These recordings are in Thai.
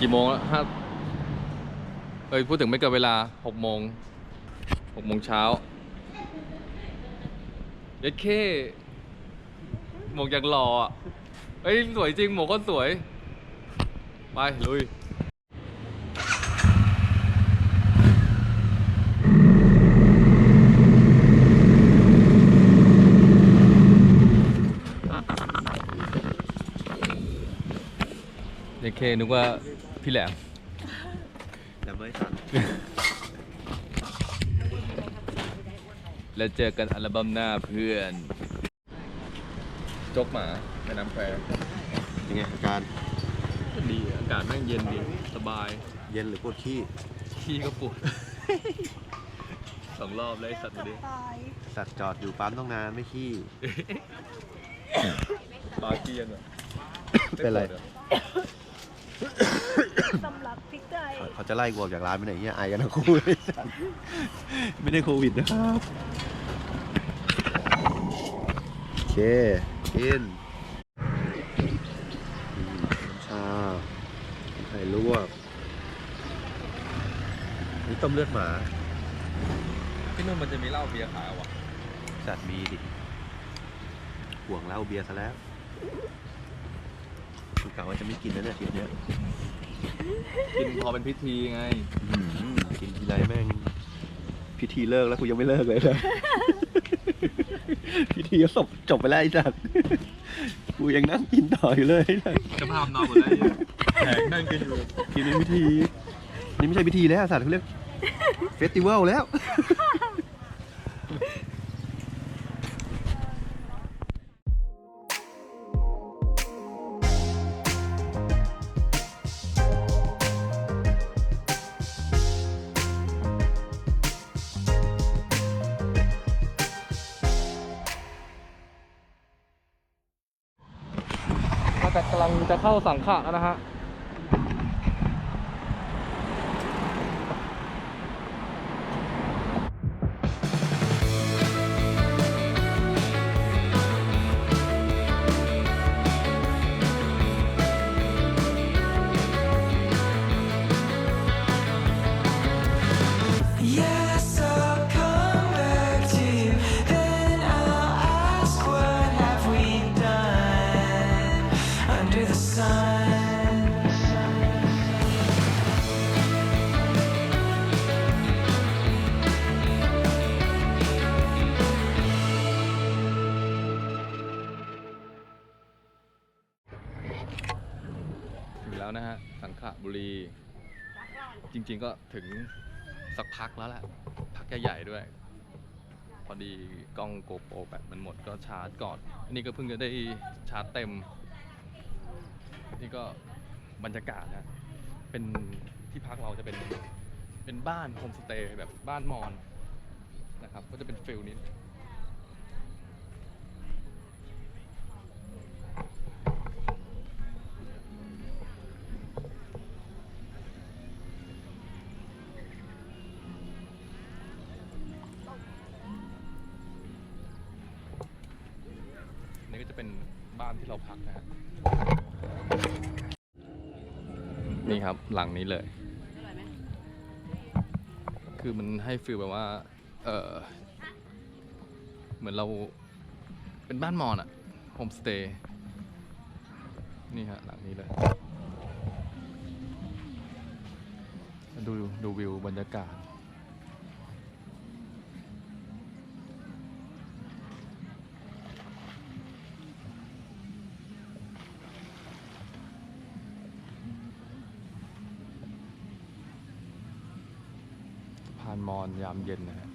กี่โมงแล้วห้าเอ้ยพูดถึงไม่เกินเวลาหกโมงหกโมงเช้าเย็ดเข้หมวกอย่างหล่ออะเฮ้ยสวยจริงหมวกก็สวย ไป ลุยเย็ดเข้นึกว่า พี่แหลมแต่ไม่สั่นแล้วเจอกันอัลบั้มหน้าเพื่อน จกหมาแม่น้ำแควยังไงอาการดีอากาศแม่งเย็นดี สบายเย็นหรือปวดขี้ขี้ก็ปวดสองรอบเลยไอ้สัตว์มาดิสัตว์จอดอยู่ปั๊มต้องนานไม่ขี้บาขี้ยังอะ เป็นไรม่วดหอ สำหรับพริกไทยเขาเขาจะไล่กูออกจากร้านไปไหนเงี้ยไอกันทั้งคู่เลยสัตว์ไม่ได้โควิดนะครับโอเคกินอืมชาไข่ลวกนี่ต้มเลือดหมาที่นู่นมันจะมีเหล้าเบียร์ขายวะจัดมีดิห่วงเหล้าเบียร์ซะแล้วคือ กะว่าจะไม่กินแล้วเนี่ยทีเนี้ยกินพอเป็นพิธีไง อื้อหือกินทีไรแม่ง พิธีเลิกแล้วกูยังไม่เลิกเลยนะพิธีก็จบจบไปแล้วไอ้จัดกูยังนั่งกินต่ออยู่เลยนะจะภาพนอนหมดแล้วแขกนั่งกินอยู่กินเป็นพิธี นี่ไม่ใช่พิธีแล้วสัตว์เขาเรียกเฟสติวัลแล้ว เข้าสังขะแล้วนะฮะ ริง ๆ ก็ถึงสักพักแล้วแหละพักใหญ่ๆด้วย พอดีกล้องโกโปรแบตมันหมดก็ชาร์จก่อน อันนี้ก็เพิ่งจะได้ชาร์จเต็ม นี่ก็บรรยากาศนะ เป็นที่พักเราจะเป็นเป็นบ้านโฮมสเตย์แบบบ้านมอนนะครับ ก็จะเป็นฟิลนี้ จะเป็นบ้านที่เราพักนะฮะนี่ครับหลังนี้เลย คือมันให้ฟีลแบบว่า เออเหมือนเราเป็นบ้านมอนอะโฮมสเตย์นี่ฮะหลังนี้เลย ดูดูวิวบรรยากาศานมอนยามเย็นนะฮะ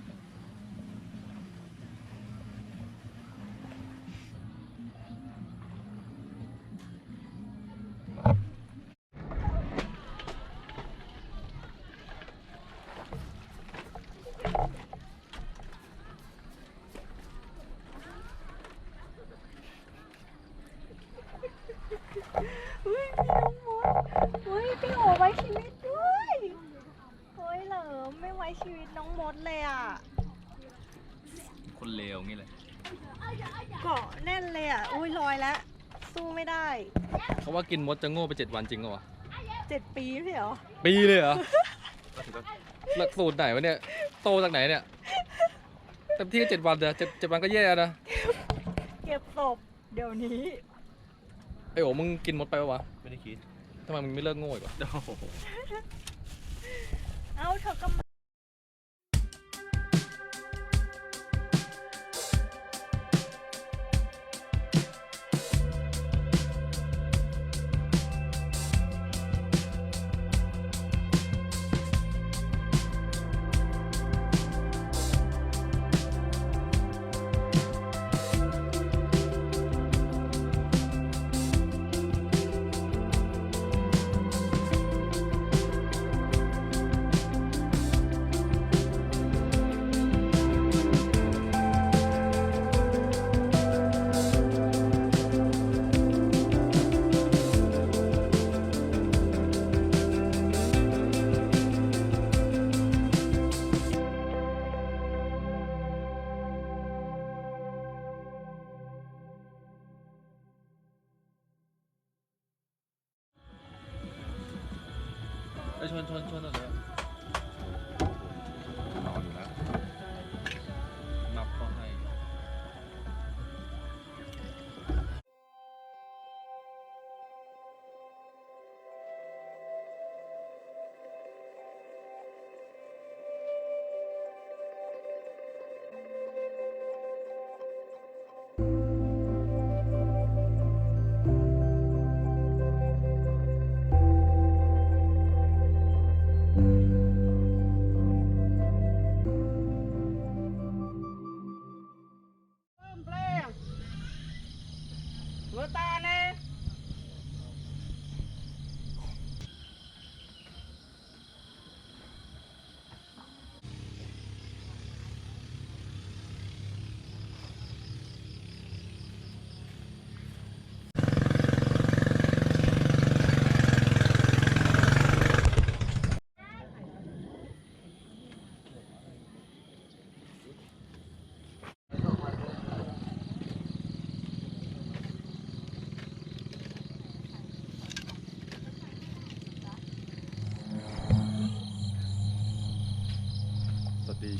วสู้ไม่ได้เขาว่ากินมดจะโง่ไปเจ็ดวันจริงเหรอวะเจ็ดปีไม่ใช่เหรอปีเลยเหรอ หลักสูตรไหนวะเนี่ย โตจากไหนเนี่ยเต็มที่ก็เจ็ดวันเดียวเจ็ดเจ็ดวันก็แย่นะ เก็บศพเดี๋ยวนี้ไอ้โอ๋มึงกินหมดไปปะวะไม่ได้คิดทำไมมึงไม่เลิกโง่อีกวะเอ้าเธอก็ มาไอ้ช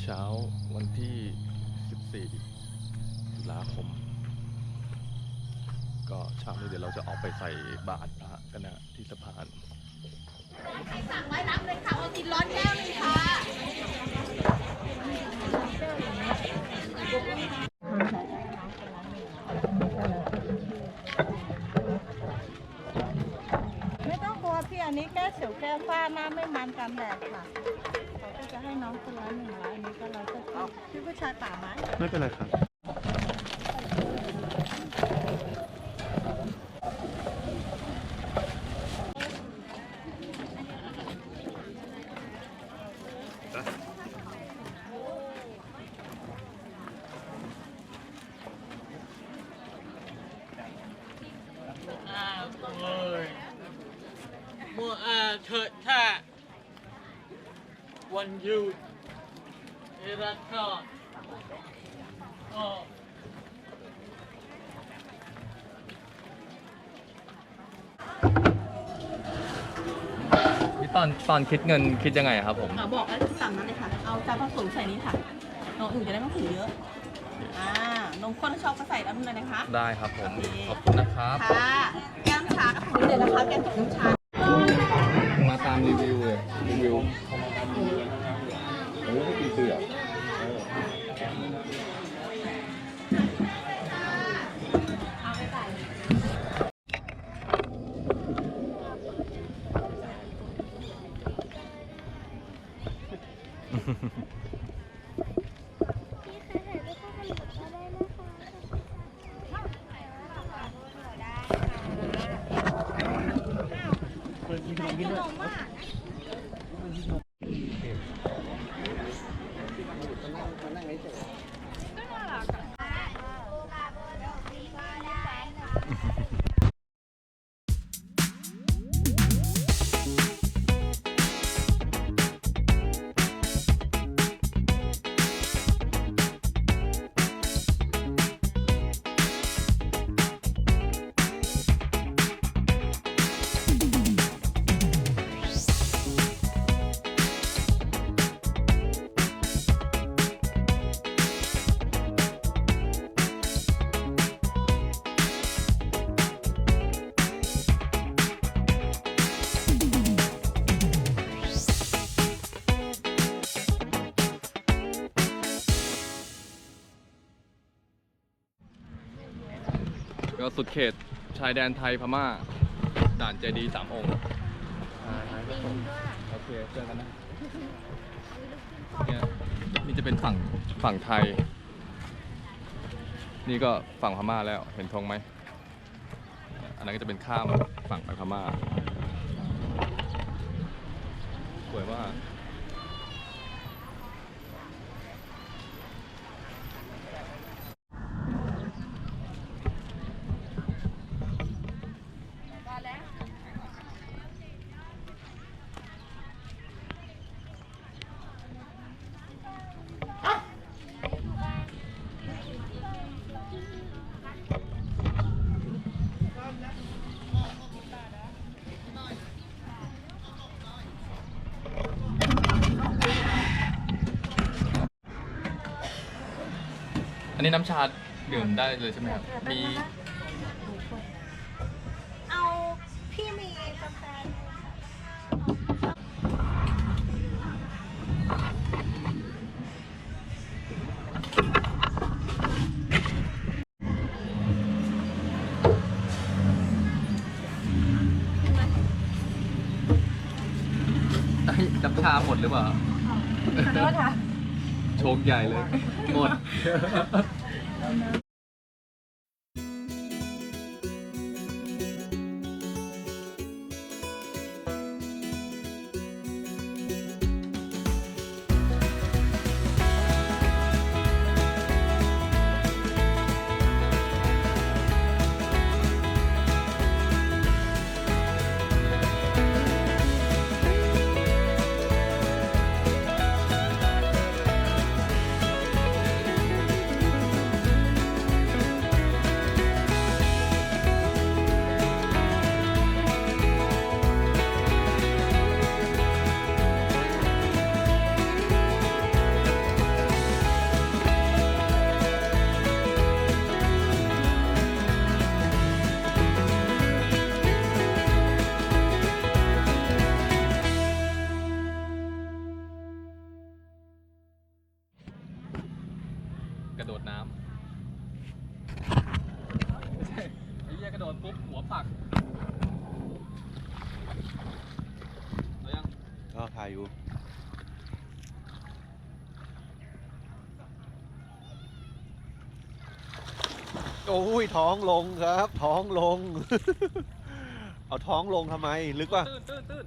ช้าวันที่ 14 ตุลาคม ก็เช้านี้เดี๋ยวเราจะออกไปใส่บาตรพระกันนะที่สะพานสั่งไว้รับเลยค่ะโอตินร้อนแก้วหนึงค่ะไม่ต้องกลัวพี่อันนี้แก้เสียวแก้ฝ้าหน้าไม่มันกันแดดค่ะ ก็จะให้น้องคนละหนึ่งร้อยอันนี้ก็เราจะพี่ผู้ชายป่าไหมไม่เป็นไรครับ อ่าโอ้ยมัวอ่าเถิดถ้า วันหยุดเอรักก็ก็นี่ตอนตอนคิดเงินคิดยังไงครับผม อ่าบอกแล้วสั่งนั้นเลยค่ะ เอาจานผสมใส่นี้ค่ะน้องอื่นจะได้ไม่ถึงเยอะ อ่า นมข้นชอบก็ใส่แล้วนู่นเลยนะคะ ได้ครับผมโอเคขอบคุณนะครับ ค่ะ แก้มชาก็ถุงนี้เลยนะคะ แก้มถุงน้ำชา มาตามรีวิวเลย รีวิว ก็สุดเขตชายแดนไทยพม่า ด่านเจดีย์สามองค์โอเคเจอกันนะเนี่ยนี่จะเป็นฝั่งฝั่งไทย นี่ก็ฝั่งพม่าแล้วเห็นธงไหม อันนั้นก็จะเป็นข้ามฝั่งไปพม่าสวยมาก อันนี้น้ำชาดื่มได้เลยใช่ไหมครับ มี เอาพี่มีกาแฟน้ำชาหมดหรือเปล่า ขอโทษค่ะ โชคใหญ่เลย หมด โอ้ยท้องลงครับ ท้องลง เอาท้องลงทำไมลึกป่ะตื่นตื่นตื่น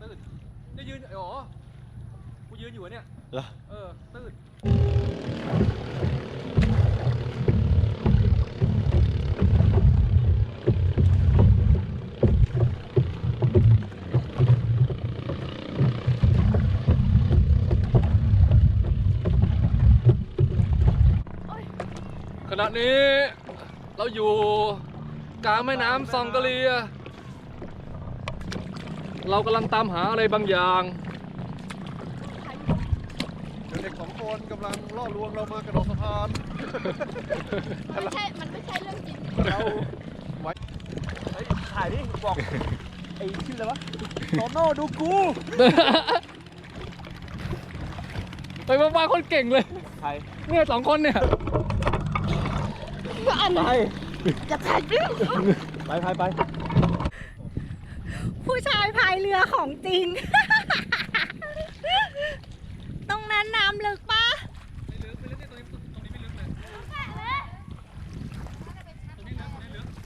ตื่นนี่ยืนอ๋อกูยืนอยู่อะเนี่ยเหรอ เออตื่น ขณะนี้เราอยู่กลางแม่น้ำซองกะเลีย เรากำลังตามหาอะไรบางอย่างเด็กสองคนกำลังล่อลวงเรามากระโดดสะพาน มันไม่ใช่ มันไม่ใช่เรื่องจริง เราไว้เฮ้ยถ่ายดิบอก ไอ้ชื่ออะไรวะโตโน่ดูกูไปบ้าๆคนเก่งเลย ใคร เนี่ยสองคนเนี่ยก็อั นไปจะถ่ายรูปไปไปไปผู้ชายพายเรือของจริง ตรงนั้นน้ำลึกปะ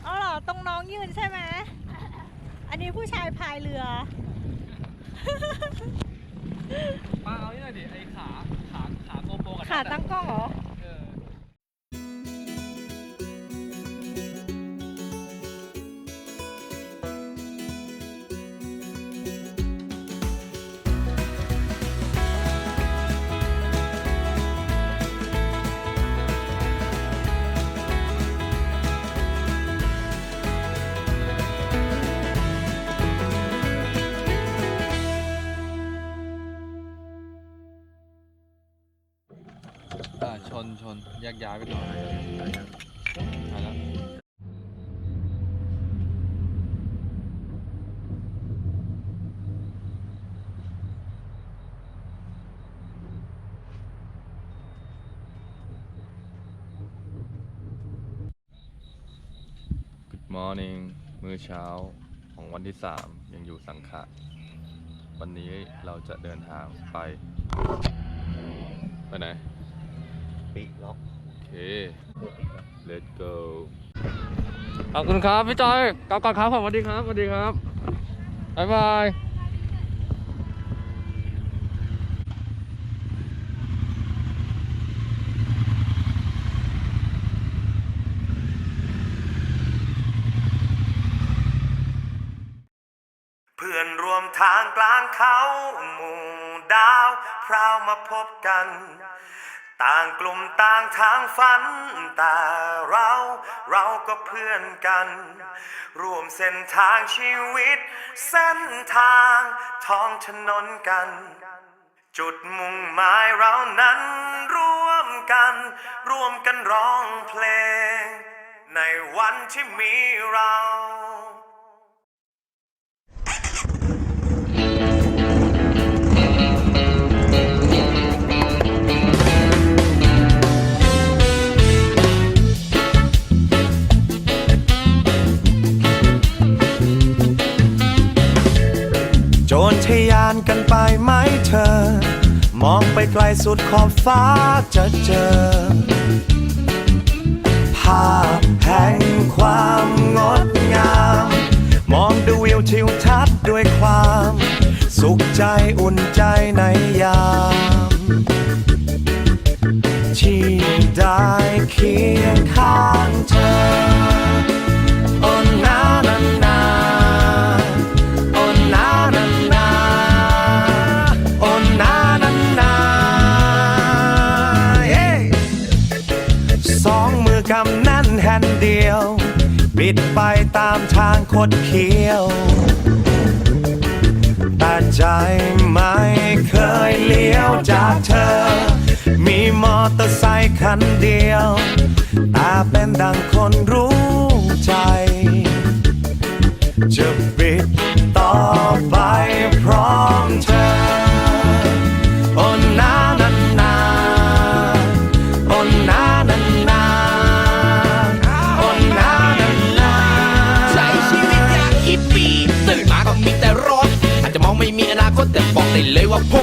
อ๋อเหรอ ตรงน้องยืนใช่ไหม อันนี้ผู้ชายพายเรือมาเอานี่หน่อยดิไอ้ขา ขา ขาโกโปรกับขาตั้งกล้องเหรอเอออ่ morning มื้อเช้าของวันที่ 3 ยังอยู่สังขะ วันนี้เราจะเดินทางไป ไปไหน ปีล็อก โอเค let's go ขอบคุณครับ พี่จอยกลับก่อนครับสวัสดีครับสวัสดีครับ บ๊ายบาย เพื่อนรวมทางกลางเขาหมู่ดาว พราวมาพบกัน ต่างกลุ่มต่างทางฝัน แต่เราเราก็เพื่อนกัน ร่วมเส้นทางชีวิต เส้นทางท้องถนนกัน จุดมุ่งหมายเรานั้นร่วมกัน ร่วมกันร้องเพลง ในวันที่มีเรา จรทะยานกันไปไหมเธอ มองไปไกลสุดขอบฟ้าจะเจอ ภาพแห่งความงดงาม มองดูวิวทิวทัศน์ด้วยความ สุขใจอุ่นใจในยาม ที่ได้เคียงข้างเธอโอ้นา ดไปตามทางคดเคี้ยว แต่ใจไม่เคยเลี้ยวจากเธอ มีมอเตอร์ไซค์คันเดียว แต่เป็นดังคนรู้ใจ บอ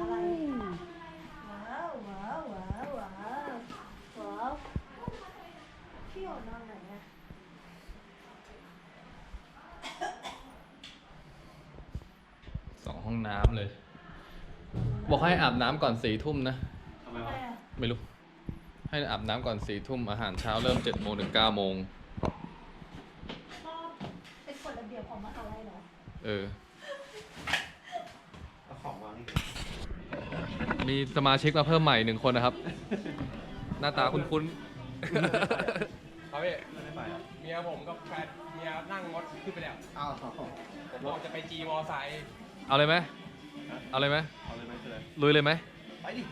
ว้าวว้าวว้าวว้าวว้าวพี่หยดนอนไหนอะสองห้องน้ำเลย บอกให้อาบน้ำก่อนสี่ทุ่มนะไม่รู้ ให้อาบน้ำก่อนสี่ทุ่มอาหารเช้าเริ่มเจ็ดโมงถึงเก้าโมง ชอบเป็นกฎระเบียบของมหาลัยเหรอ เออ มีสมาชิกมาเพิ่มใหม่หนึ่งคนนะครับ หน้าตาคุ้นครับพี่เมียผมกับแฟนเมียนั่งรถขึ้นไปแล้วอ้าวผมบอกจะไปจีมอไซค์ๆเอาเลยไหมเอาเลยไหมเอาเลยไหมเลยลุยเลยไหมไปดิ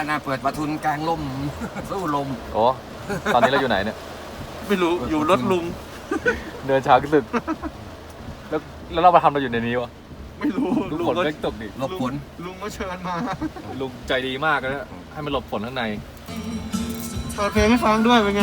แล้วนะเปิดประทุนกลางลม สู้ลม โอ้ตอนนี้เราอยู่ไหนเนี่ย ไม่รู้อยู่รถลุง เดินช้าขึ้นสึก แล้วแล้วเรามาทำอะไรอยู่ในนี้วะไม่รู้ลุงลุงฝนก็เล็กตกดิหลบฝน ลุงก็เชิญมาลุงใจดีมากเลยนะให้มันหลบฝนข้างในเปิดเพลงให้ฟังด้วยเป็นไง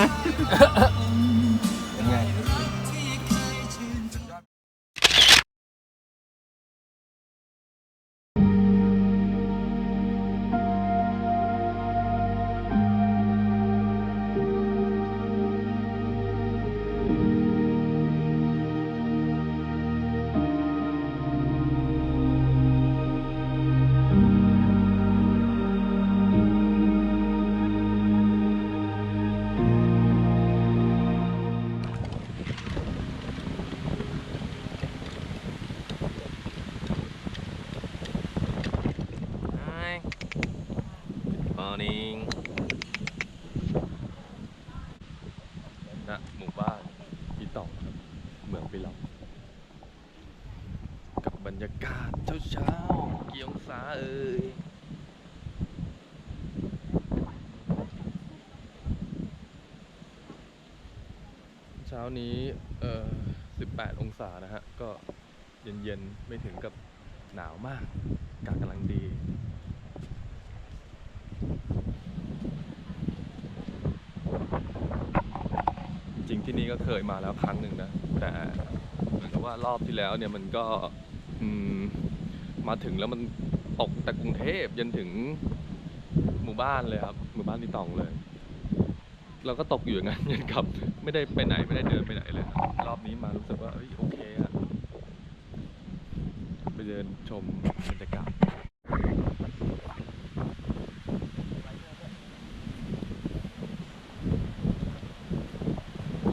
เช้านี้เอ่อ18 องศานะฮะ ก็เย็นๆ ไม่ถึงกับหนาวมากอากาศกำลังดีจริงที่นี่ก็เคยมาแล้วครั้งหนึ่งนะ แต่เหมือนกับว่ารอบที่แล้วเนี่ยมันก็มมาถึงแล้วมันตกแต่กรุงเทพยันถึงหมู่บ้านเลยครับ หมู่บ้านที่ตองเลย เราก็ตกอยู่อย่างนั้นยันกลับ ไม่ได้ไปไหนไม่ได้เดินไปไหนเลยครับรอบนี้มารู้สึกว่าเอ้ยโอเคอะไปเดินชมบรรยากาศ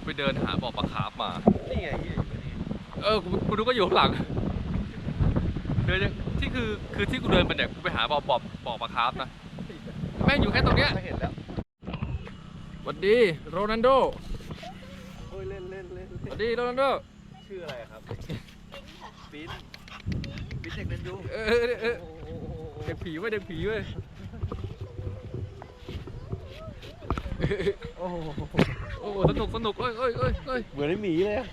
ไปเดินหาบ่อปลาคาร์ฟมา นี่ไงเออกูกูดูก็อยู่ข้างหลังเดินยังที่คือคือที่กูเดินไปเนี่ยกูไปหาบ่อบ่อบ่อปลาคาร์ฟนะแม่งอยู่แค่ตรงเนี้ยเห็นแล้วสวัสดี โรนัลโด วัสดีโรนัลโดชื่ออะไรครับปิ้นปิ้นเด็กเล่นยูเออเออเออเด็กผีเว้ยเด็กผีเว้ยโอ้โหโอ้สนุกสนุกเอ้ยเอ้ยเอ้ยเอ้ยเหมือนไอ้หมีเลยอะ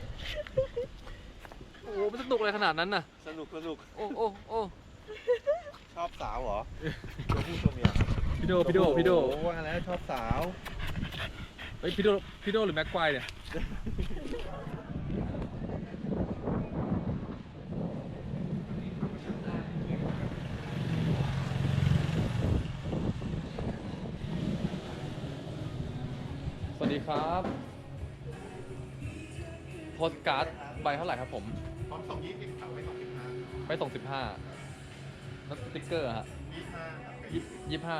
โอ้มันสนุกอะไรขนาดนั้นน่ะ สนุกสนุกโอ้โอ้โอ้ชอบสาวเหรอตัวผู้ตัวเมียพี่โดพี่โดพี่โดอ้หว่าแล้วชอบสาว เฮ้ยพี่โดพี่โดหรือแม็กควายเนี่ย วัสดีครับโพสการ์ดใบเท่าไหร่ครับผม พร้อมส่งยี่สิบไปส่งสิบห้าไปส่งสิบห้าแล้วสติ๊กเกอร์อะฮะยี่ยี่สิบห้า